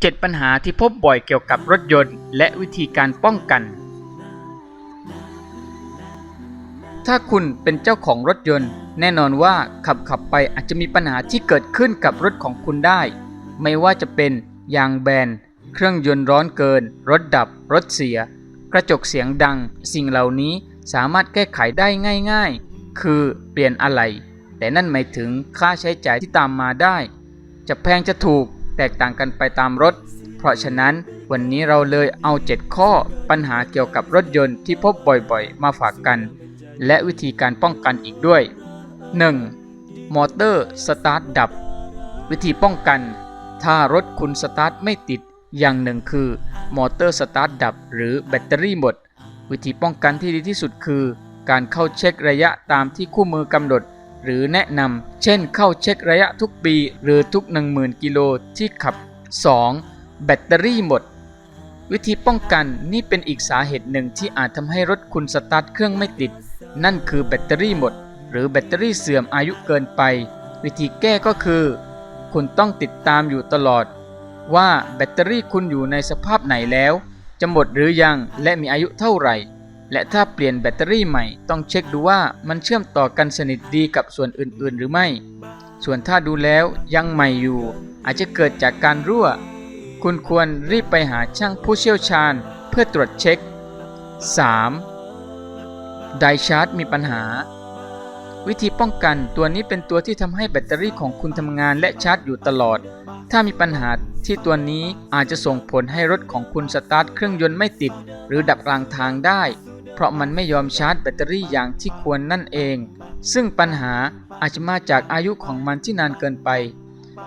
7 ปัญหาที่พบบ่อยเกี่ยวกับรถยนต์ และวิธีการป้องกัน ถ้าคุณเป็นเจ้าของรถยนต์ แน่นอนว่าขับขับไปอาจจะมีปัญหาที่เกิดขึ้นกับรถของคุณได้ ไม่ว่าจะเป็นยางแบน เครื่องยนต์ร้อนเกิน รถดับ รถเสีย กระจกเสียงดัง สิ่งเหล่านี้สามารถแก้ไขได้ง่าย ๆ คือเปลี่ยนอะไหล่แต่นั่นหมายถึงค่าใช้จ่ายที่ตามมาได้ จะแพงจะถูก แตกต่างกันไปตามรถ เพราะฉะนั้นวันนี้เราเลยเอา 7 ข้อปัญหาเกี่ยวกับรถยนต์ที่พบบ่อยๆ มาฝากกัน และวิธีการป้องกันอีกด้วย 1. มอเตอร์สตาร์ทดับ วิธีป้องกัน ถ้ารถคุณสตาร์ทไม่ติดอย่างหนึ่งคือมอเตอร์สตาร์ทดับหรือแบตเตอรี่หมด วิธีป้องกันที่ดีที่สุดคือ การเข้าเช็คระยะตามที่คู่มือกำหนด หรือแนะนำเช่นเข้าเช็คระยะทุกปี หรือทุก 10,000 กิโลที่ขับ 2. แบตเตอรี่หมด วิธีป้องกันนี่เป็นอีกสาเหตุหนึ่งที่อาจทำให้รถคุณสตาร์ทเครื่องไม่ติด นั่นคือแบตเตอรี่หมด หรือแบตเตอรี่เสื่อมอายุเกินไป วิธีแก้ก็คือ คุณต้องติดตามอยู่ตลอด ว่าแบตเตอรี่คุณอยู่ในสภาพไหนแล้ว จะหมดหรือยังและมีอายุเท่าไหร่ และถ้าเปลี่ยนแบตเตอรี่ใหม่ต้องเช็คดูว่ามันเชื่อมต่อกันสนิทดีกับส่วนอื่นๆ หรือไม่ ส่วนถ้าดูแล้วยังใหม่อยู่ อาจจะเกิดจากการรั่ว คุณควรรีบไปหาช่างผู้เชี่ยวชาญเพื่อตรวจเช็ค 3. ไดชาร์จมีปัญหา วิธีป้องกันตัวนี้เป็นตัวที่ทำให้แบตเตอรี่ของคุณทำงานและชาร์จอยู่ตลอด ถ้ามีปัญหาที่ตัวนี้อาจจะส่งผลให้รถของคุณสตาร์ทเครื่องยนต์ไม่ติด หรือดับกลางทางได้ ราะมันไม่ยอมชาร์จแบตเตอรี่อย่างที่ควรนั่นเอง ซึ่งปัญหาอาจจะมาจากอายุของมันที่นานเกินไป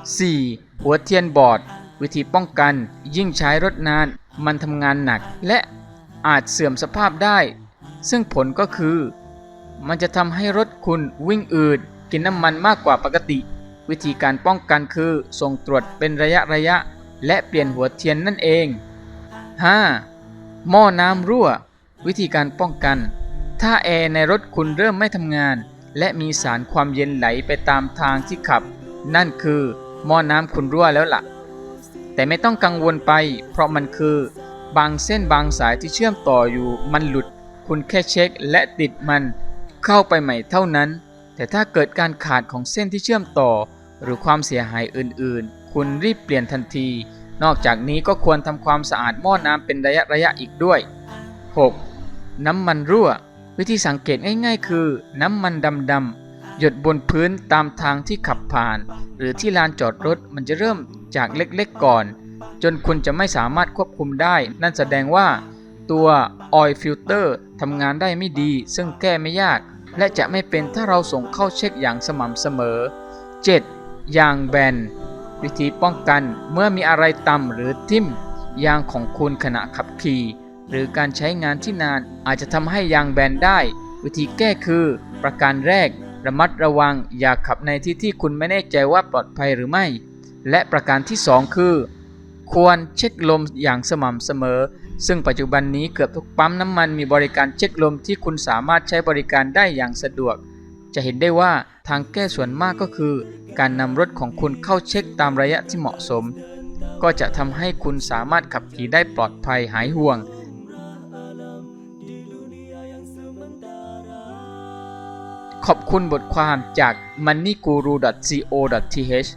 4. หัวเทียนบอด วิธีป้องกัน ยิ่งใช้รถนาน มันทำงานหนัก และอาจเสื่อมสภาพได้ ซึ่งผลก็คือ มันจะทำให้รถคุณวิ่งอืด กินน้ำมันมากกว่าปกติ วิธีการป้องกันคือ ส่งตรวจเป็นระยะระยะ และเปลี่ยนหัวเทียนนั่นเอง 5. หม้อน้ำรั่ว วิธีการป้องกัน ถ้าแอร์ในรถคุณเริ่มไม่ทำงาน และมีสารความเย็นไหลไปตามทางที่ขับ นั่นคือหม้อน้ำคุณรั่วแล้วล่ะ แต่ไม่ต้องกังวลไป เพราะมันคือบางเส้นบางสายที่เชื่อมต่ออยู่มันหลุด คุณแค่เช็คและติดมันเข้าไปใหม่เท่านั้น แต่ถ้าเกิดการขาดของเส้นที่เชื่อมต่อ หรือความเสียหายอื่นๆ คุณรีบเปลี่ยนทันที นอกจากนี้ก็ควรทำความสะอาดหม้อน้ำเป็นระยะระยะอีกด้วย 6. น้ำมันรั่ว วิธีสังเกตง่ายๆ คือ น้ำมันดำๆหยดบนพื้นตามทางที่ขับผ่าน หรือที่ลานจอดรถมันจะเริ่มจากเล็กๆก่อน จนคุณจะไม่สามารถควบคุมได้ นั่นแสดงว่า ตัว oil filter ทำงานได้ไม่ดี ซึ่งแก้ไม่ยาก และจะไม่เป็นถ้าเราส่งเข้าเช็คอย่างสม่ำเสมอ 7. ยางแบนวิธีป้องกันเมื่อมีอะไรต่ำหรือทิ่มยางของคุณขณะขับขี่ หรือการใช้งานที่นานอาจจะทำให้ยางแบนได้ วิธีแก้คือประการแรก ระมัดระวังอย่าขับในที่ที่คุณไม่แน่ใจว่าปลอดภัยหรือไม่ และประการที่ 2 คือ ควรเช็คลมอย่างสม่ำเสมอ ซึ่งปัจจุบันนี้เกือบทุกปั๊มน้ำมันมีบริการเช็คลมที่คุณสามารถใช้บริการได้อย่างสะดวก จะเห็นได้ว่าทางแก้ส่วนมากก็คือ การนำรถของคุณเข้าเช็คตามระยะที่เหมาะสม ก็จะทำให้คุณสามารถขับขี่ได้ปลอดภัยหายห่วง ขอบคุณบทความจาก moneyGuru.co.th